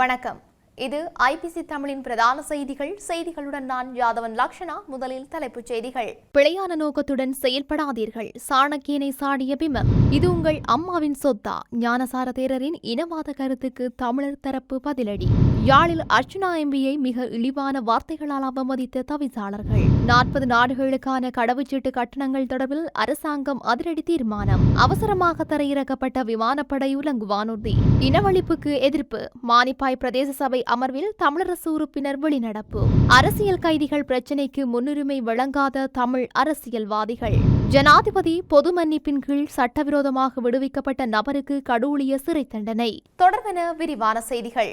வணக்கம். இது ஐபிசி தமிழின் பிரதான செய்திகள். செய்திகளுடன் நான் யாதவன் லக்ஷனா. முதலில் தலைப்புச் செய்திகள். பிழையான நோக்கத்துடன் செயல்படாதீர்கள். சாணக்கியனை சாடிய பிமம் இது உங்கள் அம்மாவின் சொத்தா. ஞானசார தேரரின் இனவாத கருத்துக்கு தமிழர் தரப்பு பதிலடி. யாழில் அர்ச்சுனா எம்பியை மிக இழிவான வார்த்தைகளால் அவமதித்த தவிசாளர்கள். நாற்பது நாடுகளுக்கான கடவுச்சீட்டு கட்டணங்கள் தொடர்பில் அரசாங்கம் அதிரடி தீர்மானம். அவசரமாக தரையிறக்கப்பட்ட விமானப்படை உலங்கு வானூர்தி இனவழிப்புக்கு எதிர்ப்பு. மானிப்பாய் பிரதேச சபை அமர்வில் தமிழரசு உறுப்பினர் வெளிநடப்பு. அரசியல் கைதிகள் பிரச்சினைக்கு முன்னுரிமை வழங்காத தமிழ் அரசியல்வாதிகள். ஜனாதிபதி பொது மன்னிப்பின் கீழ் சட்டவிரோதமாக விடுவிக்கப்பட்ட நபருக்கு கடூழிய சிறை தண்டனை தொடர்பென விரிவான செய்திகள்.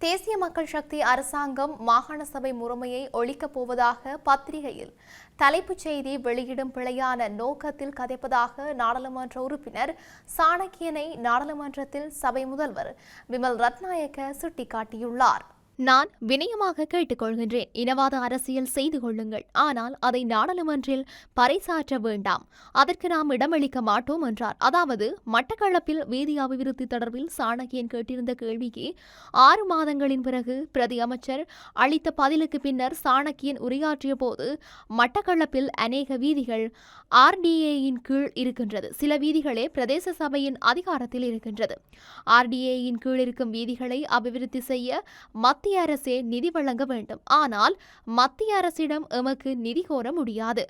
தேசிய மக்கள் சக்தி அரசாங்கம் மாகாண சபை முறைமையை ஒழிக்கப் போவதாக பத்திரிகையில் தலைப்புச் செய்தி வெளியிடும் பிழையான நோக்கத்தில் கதைப்பதாக நாடாளுமன்ற உறுப்பினர் சாணக்கியனை நாடாளுமன்றத்தில் சபை முதல்வர் விமல் ரத்நாயக்க சுட்டிக்காட்டியுள்ளார். நான் வினயமாக கேட்டுக்கொள்கின்றேன். இனவாத அரசியல் செய்து கொள்ளுங்கள். ஆனால் அதை நாடாளுமன்றில் பறைசாற்ற வேண்டாம். அதற்கு நாம் இடமளிக்க மாட்டோம் என்றார். அதாவது மட்டக்களப்பில் வீதி அபிவிருத்தி தொடர்பில் சாணக்கியன் கேட்டிருந்த கேள்விக்கு ஆறு மாதங்களின் பிறகு பிரதி அமைச்சர் அளித்த பதிலுக்கு பின்னர் சாணக்கியன் உரையாற்றிய போது மட்டக்களப்பில் அநேக வீதிகள் ஆர்டிஏயின் கீழ் இருக்கின்றது. சில வீதிகளே பிரதேச சபையின் அதிகாரத்தில் இருக்கின்றது. ஆர்டிஏயின் கீழ் இருக்கும் வீதிகளை அபிவிருத்தி செய்ய மத்திய அரசே நிதி வழங்க வேண்டும். ஆனால் மத்திய அரசிடம் எமக்கு நிதி கோர முடியாது.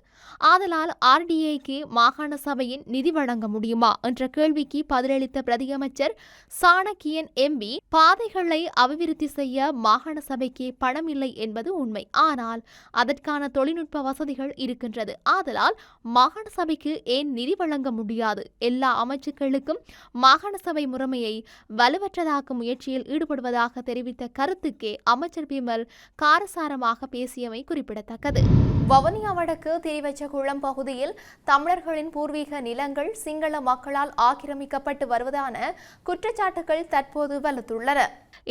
ஆதலால் ஆர்டிஏக்கு மாகாண சபையின் நிதி வழங்க முடியுமா? என்ற கேள்விக்கு பதிலளித்த பிரதியமைச்சர் சாணக்கியன் எம்பி பாதைகளை அபிவிருத்தி செய்ய மாகாண சபைக்கு பணம் இல்லை என்பது உண்மை. ஆனால் அதற்கான தொழில்நுட்ப வசதிகள் இருக்கின்றது. ஆதலால் மாகாண சபைக்கு ஏன் நிதி வழங்க முடியாது? எல்லா அமைச்சுக்களுக்கும் மாகாண சபை முறைமையை வலுவற்றதாக்கும் முயற்சியில் ஈடுபடுவதாக தெரிவித்த கருத்துக்கே அமைச்சர் பிமல் காரசாரமாக பேசியமை குறிப்பிடத்தக்கது. வவுனியா வடக்கு திரிவச்சகுளம் பகுதியில் தமிழர்களின் பூர்வீக நிலங்கள் சிங்கள மக்களால் ஆக்கிரமிக்கப்பட்டு வருவதான குற்றச்சாட்டுகள் தற்போது வலுத்துள்ளன.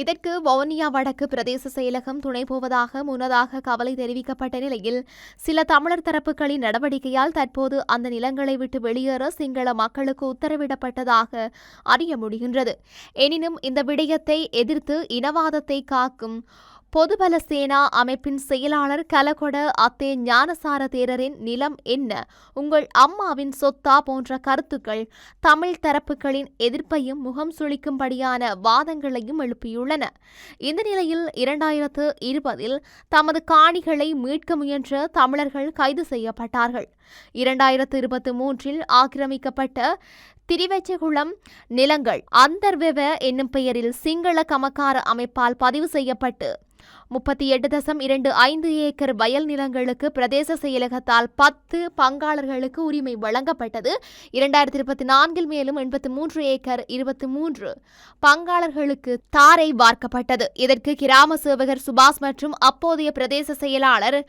இதற்கு வவுனியா வடக்கு பிரதேச செயலகம் துணை போவதாக முன்னதாக கவலை தெரிவிக்கப்பட்ட நிலையில் சில தமிழர் தரப்புகளின் நடவடிக்கையால் தற்போது அந்த நிலங்களை விட்டு வெளியேற சிங்கள மக்களுக்கு உத்தரவிடப்பட்டதாக அறிய முடிகின்றது. எனினும் இந்த விடயத்தை எதிர்த்து இனவாதத்தை காக்கும் பொதுபல சேனா அமைப்பின் செயலாளர் கலகொட அத்தே ஞானசார தேரரின் நிலம் என்ன? உங்கள் அம்மாவின் சொத்தா போன்ற கருத்துக்கள் தமிழ் தரப்புகளின் எதிர்ப்பையும் முகம் சுளிக்கும்படியான வாதங்களையும் எழுப்பியுள்ளன. இந்த நிலையில் இரண்டாயிரத்து இருபதில் தமது காணிகளை மீட்க முயன்ற தமிழர்கள் கைது செய்யப்பட்டார்கள். இரண்டாயிரத்து இருபத்தி மூன்றில் ஆக்கிரமிக்கப்பட்ட திரிவச்சகுளம் நிலங்கள் அந்தர்வெவ என்னும் பெயரில் சிங்கள கமக்கார அமைப்பால் பதிவு செய்யப்பட்டு முப்பத்தி எட்டு தசம் இரண்டு ஐந்து ஏக்கர் வயல் நிலங்களுக்கு பிரதேச செயலகத்தால் பத்து பங்காளர்களுக்கு உரிமை வழங்கப்பட்டது. இரண்டாயிரத்தி இருபத்தி நான்கில் மேலும் எண்பத்தி மூன்று ஏக்கர் இருபத்தி மூன்று பங்காளர்களுக்கு தாரை வார்க்கப்பட்டது. இதற்கு கிராம சேவகர் சுபாஷ் மற்றும் அப்போதைய பிரதேச செயலாளர்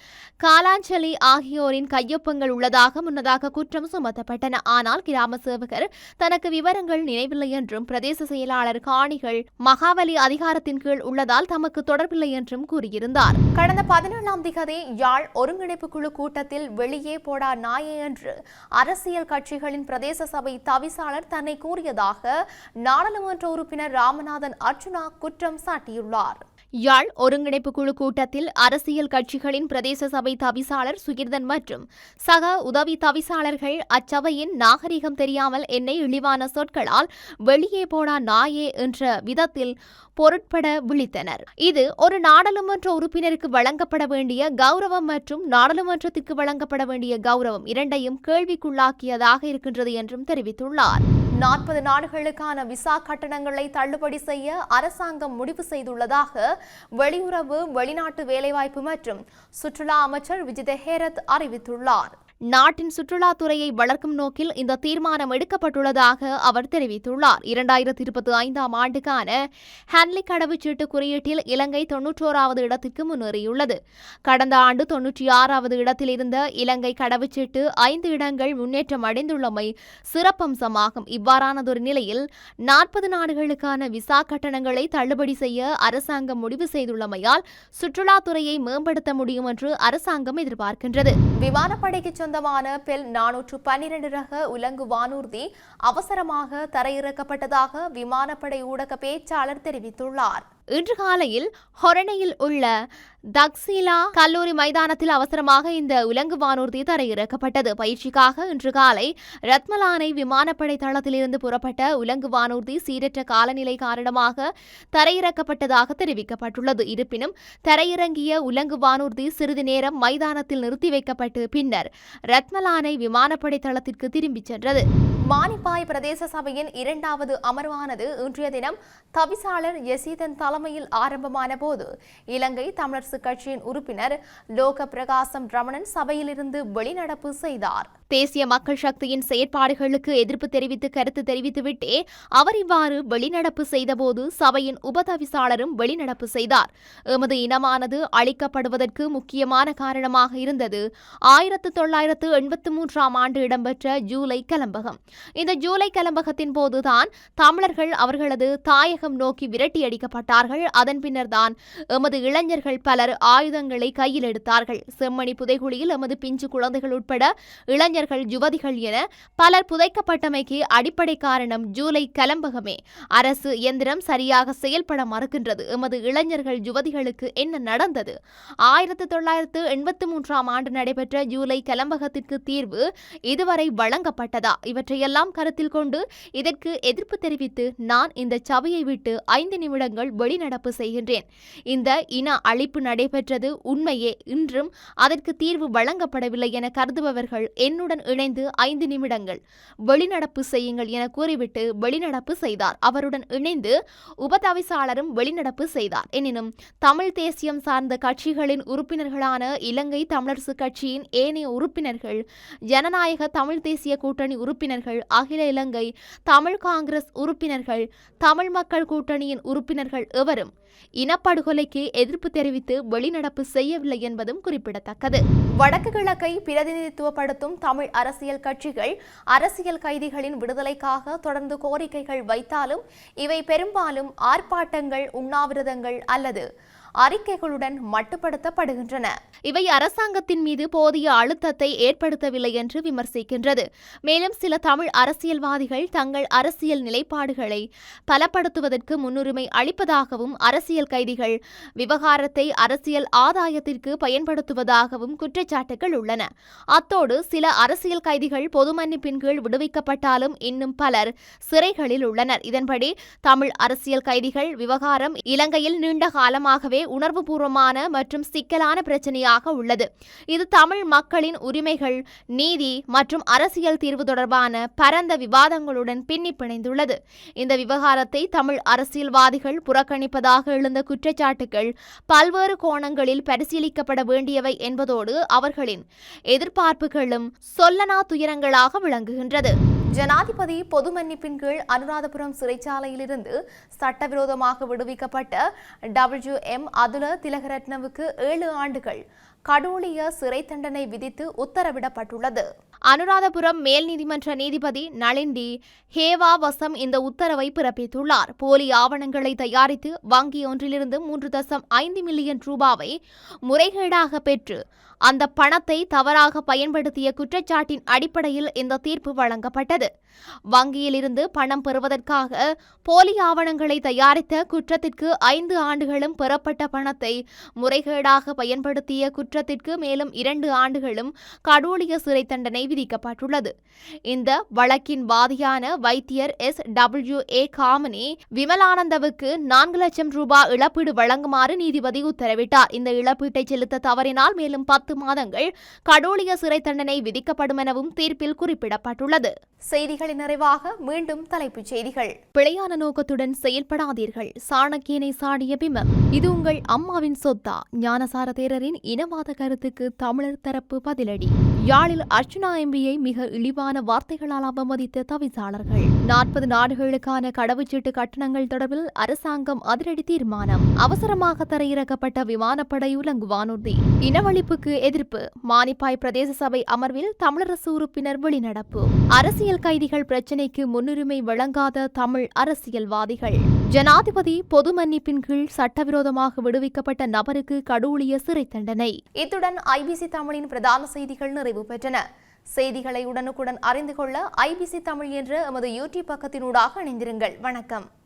காலாஞ்சலி ஆகியோரின் கையொப்பங்கள் உள்ளதாக முன்னதாக குற்றம் சுமத்தப்பட்டன. ஆனால் கிராம சேவகர் தனக்கு விவரங்கள் நினைவில்லை என்றும் பிரதேச செயலாளர் காணிகள் மகாவலி அதிகாரத்தின் கீழ் உள்ளதால் தமக்கு தொடர்பில்லை என்றும் கூறியிருந்தார். கடந்த பதினேழாம் திகதி யாழ் ஒருங்கிணைப்பு குழு கூட்டத்தில் வெளியே போடா நாயே என்று அரசியல் கட்சிகளின் பிரதேச சபை தவிசாளர் தன்னை கூறியதாக நாடாளுமன்ற உறுப்பினர் ராமநாதன் அர்ஜுனா குற்றம் சாட்டியுள்ளார். யாழ் ஒருங்கிணைப்பு குழு கூட்டத்தில் அரசியல் கட்சிகளின் பிரதேச சபை தவிசாளர் சுகிர்தன் மற்றும் சக உதவி தவிசாளர்கள் அச்சபையின் நாகரிகம் தெரியாமல் என்னை இழிவான சொற்களால் வெளியே போடா நாயே என்ற விதத்தில் பொருட்பட விழித்தனர். இது ஒரு நாடாளுமன்ற உறுப்பினருக்கு வழங்கப்பட வேண்டிய கௌரவம் மற்றும் நாடாளுமன்றத்திற்கு வழங்கப்பட வேண்டிய கௌரவம் இரண்டையும் கேள்விக்குள்ளாக்கியதாக இருக்கின்றது என்றும் தெரிவித்துள்ளார். நாற்பது நாடுகளுக்கான விசா கட்டணங்களை தள்ளுபடி செய்ய அரசாங்கம் முடிவு செய்துள்ளதாக வெளியுறவு வெளிநாட்டு வேலைவாய்ப்பு மற்றும் சுற்றுலா அமைச்சர் விஜித ஹேரத் அறிவித்துள்ளார். நாட்டின் சுற்றுலாத்துறையை வளர்க்கும் நோக்கில் இந்த தீர்மானம் எடுக்கப்பட்டுள்ளதாக அவர் தெரிவித்துள்ளார். இரண்டாயிரத்தி இருபத்தி ஐந்தாம் ஆண்டுக்கான ஹன்லி கடவுச்சீட்டு குறியீட்டில் இலங்கை தொன்னூற்றோராவது இடத்திற்கு முன்னேறியுள்ளது. கடந்த ஆண்டு தொன்னூற்றி ஆறாவது இடத்தில் இருந்த இலங்கை கடவுச்சீட்டு ஐந்து இடங்கள் முன்னேற்றம் அடைந்துள்ளமை சிறப்பம்சமாகும். இவ்வாறானதொரு நிலையில் நாற்பது நாடுகளுக்கான விசா கட்டணங்களை தள்ளுபடி செய்ய அரசாங்கம் முடிவு செய்துள்ளமையால் சுற்றுலாத்துறையை மேம்படுத்த முடியும் என்று அரசாங்கம் எதிர்பார்க்கின்றது. விமானப்படைக்கு சொந்தமான பெல் நானூற்று பன்னிரண்டு ரக உலங்கு வானூர்தி அவசரமாக தரையிறக்கப்பட்டதாக விமானப்படை ஊடக பேச்சாளர் தெரிவித்துள்ளார். இன்று காலையில் ஹொரணையில் உள்ள தக்சீலா கல்லூரி மைதானத்தில் அவசரமாக இந்த உலங்கு வானூர்தி தரையிறக்கப்பட்டது பயிற்சிக்காக இன்று காலை ரத்மலானை விமானப்படை தளத்திலிருந்து புறப்பட்ட உலங்கு வானூர்தி சீரற்ற காலநிலை காரணமாக தரையிறக்கப்பட்டதாக தெரிவிக்கப்பட்டுள்ளது. இருப்பினும் தரையிறங்கிய உலங்கு வானூர்தி சிறிது நேரம் மைதானத்தில் நிறுத்தி வைக்கப்பட்டு பின்னர் ரத்மலானை விமானப்படை தளத்திற்கு திரும்பிச் சென்றது. மானிப்பாய் பிரதேச சபையின் இரண்டாவது அமர்வானது இன்றைய தினம் தவிசாளர் யசீதன் தலைமையில் ஆரம்பமான போது இலங்கை தமிழரசு கட்சியின் உறுப்பினர் லோக பிரகாசம் ரமணன் சபையிலிருந்து வெளிநடப்பு செய்தார். தேசிய மக்கள் சக்தியின் செயற்பாடுகளுக்கு எதிர்ப்பு தெரிவித்து கருத்து தெரிவித்துவிட்டே அவர் இவ்வாறு வெளிநடப்பு செய்தபோது சபையின் உபதவிசாளரும் வெளிநடப்பு செய்தார். எமது இனமானது அளிக்கப்படுவதற்கு முக்கியமான காரணமாக இருந்தது. ஆயிரத்து தொள்ளாயிரத்து எண்பத்தி மூன்றாம் ஆண்டு இடம்பெற்ற ஜூலை கலம்பகம். இந்த ஜூலை கலம்பகத்தின் போதுதான் தமிழர்கள் அவர்களது தாயகம் நோக்கி விரட்டி அடிக்கப்பட்டார்கள் அதன் பின்னர்தான் எமது இளைஞர்கள் பல பலர் ஆயுதங்களை கையில் எடுத்தார்கள். செம்மணி புதைகுழியில் எமது பிஞ்சு குழந்தைகள் உட்பட இளைஞர்கள் யுவதிகள் என பலர் புதைக்கப்பட்டமைக்கு அடிப்படை காரணம் ஜூலை கலம்பகமே. அரசு இயந்திரம் சரியாக செயல்பட மறுக்கின்றது. எமது இளைஞர்கள் யுவதிகளுக்கு என்ன நடந்தது? ஆயிரத்தி தொள்ளாயிரத்து எண்பத்தி மூன்றாம் ஆண்டு நடைபெற்ற ஜூலை கலம்பகத்திற்கு தீர்வு இதுவரை வழங்கப்பட்டதா? இவற்றையெல்லாம் கருத்தில் கொண்டு இதற்கு எதிர்ப்பு தெரிவித்து நான் இந்த சபையை விட்டு ஐந்து நிமிடங்கள் வெளிநடப்பு செய்கின்றேன். இந்த இன அழிப்பு நடைபெற்றது உண்மையே. இன்றும் அதற்கு தீர்வு வழங்கப்படவில்லை என கருதுபவர்கள் என்னுடன் இணைந்து ஐந்து நிமிடங்கள் வெளிநடப்பு செய்யுங்கள் என கூறிவிட்டு வெளிநடப்பு செய்தார். அவருடன் இணைந்து உபதவிசாளரும் வெளிநடப்பு செய்தார். எனினும் தமிழ் தேசியம் சார்ந்த கட்சிகளின் உறுப்பினர்களான இலங்கை தமிழரசு கட்சியின் ஏனைய உறுப்பினர்கள் ஜனநாயக தமிழ் தேசிய கூட்டணி உறுப்பினர்கள் அகில இலங்கை தமிழ் காங்கிரஸ் உறுப்பினர்கள் தமிழ் மக்கள் கூட்டணியின் உறுப்பினர்கள் எவரும் இனப்படுகொலைக்கு எதிர்ப்பு தெரிவித்து வெளிநடப்பு செய்யவில்லை என்பதும் குறிப்பிடத்தக்கது. வடக்கு கிழக்கை பிரதிநிதித்துவப்படுத்தும் தமிழ் அரசியல் கட்சிகள் அரசியல் கைதிகளின் விடுதலைக்காக தொடர்ந்து கோரிக்கைகள் வைத்தாலும் இவை பெரும்பாலும் ஆர்ப்பாட்டங்கள் உண்ணாவிரதங்கள் அல்லது அறிக்கைகளுடன் மட்டுப்படுத்தப்படுகின்றன. இவை அரசாங்கத்தின் மீது போதிய அழுத்தத்தை ஏற்படுத்தவில்லை என்று விமர்சிக்கின்றது. மேலும் சில தமிழ் அரசியல்வாதிகள் தங்கள் அரசியல் நிலைப்பாடுகளை பலப்படுத்துவதற்கு முன்னுரிமை அளிப்பதாகவும் அரசியல் கைதிகள் விவகாரத்தை அரசியல் ஆதாயத்திற்கு பயன்படுத்துவதாகவும் குற்றச்சாட்டுகள் உள்ளன. அத்தோடு சில அரசியல் கைதிகள் பொது மன்னிப்பின் கீழ் விடுவிக்கப்பட்டாலும் இன்னும் பலர் சிறைகளில் உள்ளனர். இதன்படி தமிழ் அரசியல் கைதிகள் விவகாரம் இலங்கையில் நீண்ட காலமாகவே உணர்வுபூர்வமான மற்றும் சிக்கலான பிரச்சனையாக உள்ளது. இது தமிழ் மக்களின் உரிமைகள் நீதி மற்றும் அரசியல் தீர்வு தொடர்பான பரந்த விவாதங்களுடன் பின்னி பிணைந்துள்ளது இந்த விவகாரத்தை தமிழ் அரசியல்வாதிகள் புறக்கணிப்பதாக எழுந்த குற்றச்சாட்டுகள் பல்வேறு கோணங்களில் பரிசீலிக்கப்பட வேண்டியவை என்பதோடு அவர்களின் எதிர்பார்ப்புகளும் சொல்லனா துயரங்களாக விளங்குகின்றது. ஜனாதிபதி பொது மன்னிப்பின் கீழ் அனுராதபுரம் சிறைச்சாலையிலிருந்து சட்டவிரோதமாக விடுவிக்கப்பட்ட டபிள்யூ எம் அதுல திலகரத்னவுக்கு ஏழு ஆண்டுகள். கடூழிய சிறை தண்டனை விதித்து உத்தரவிடப்பட்டுள்ளது. அனுராதபுரம் மேல் நீதிமன்ற நீதிபதி நளிண்டி ஹேவா வசம் இந்த உத்தரவை பிறப்பித்துள்ளார். போலி ஆவணங்களை தயாரித்து வங்கி ஒன்றிலிருந்து மூன்று தசம் ஐந்து மில்லியன் ரூபாவை முறைகேடாக பெற்று அந்த பணத்தை தவறாக பயன்படுத்திய குற்றச்சாட்டின் அடிப்படையில் இந்த தீர்ப்பு வழங்கப்பட்டது. வங்கியிலிருந்து பணம் பெறுவதற்காக போலி ஆவணங்களை தயாரித்த குற்றத்திற்கு ஐந்து ஆண்டுகளும் பெறப்பட்ட பணத்தை முறைகேடாக பயன்படுத்திய குற்றத்திற்கு மேலும் இரண்டு ஆண்டுகளும் கடூழிய சிறை தண்டனை விதிக்கப்பட்டுள்ளது. இந்த வழக்கின் வாதியான வைத்தியர் எஸ். டபிள்யூ. ஏ. காமனி விமலானந்தவுக்கு நான்கு லட்சம் ரூபாய் இழப்பீடு வழங்குமாறு நீதிபதி உத்தரவிட்டார். இந்த இழப்பீட்டை செலுத்த தவறினால் மேலும் பத்து மாதங்கள் கடூழிய சிறை தண்டனை விதிக்கப்படும் எனவும் தீர்ப்பில் குறிப்பிடப்பட்டுள்ளது. செய்திகளின் நிறைவாக மீண்டும் தலைப்புச் செய்திகள். பிழையான நோக்கத்துடன் செயல்படாதீர்கள். சாணக்கியனை சாடிய பிமம் இது உங்கள் அம்மாவின் சொத்தா. ஞானசார தேரரின் இனவாத கருத்துக்கு தமிழர் தரப்பு பதிலடி. யாழில் அர்ச்சுனா எம்பியை மிக இழிவான வார்த்தைகளால் அவமதித்த தவிசாளர்கள். நாற்பது நாடுகளுக்கான கடவுச்சீட்டு கட்டணங்கள் தொடர்பில் அரசாங்கம் அதிரடி தீர்மானம். அவசரமாக தரையிறக்கப்பட்ட விமானப்படை உலங்கு வானூர்தி இனவழிப்புக்கு எதிர்ப்பு. மானிப்பாய் பிரதேச சபை அமர்வில் தமிழரசு உறுப்பினர் வெளிநடப்பு. அரசியல் கைதிகள் பிரச்சினைக்கு முன்னுரிமை வழங்காத தமிழ் அரசியல்வாதிகள். ஜனாதிபதி பொது மன்னிப்பின் கீழ் சட்டவிரோதமாக விடுவிக்கப்பட்ட நபருக்கு கடூழிய சிறை தண்டனை. இத்துடன் ஐபிசி தமிழின் பிரதான செய்திகள் நிறைவு பெற்றன. செய்திகளை உடனுக்குடன் அறிந்து கொள்ள ஐபிசி தமிழ் என்ற எமது யூடியூப் பக்கத்தினூடாக இணைந்திருங்கள். வணக்கம்.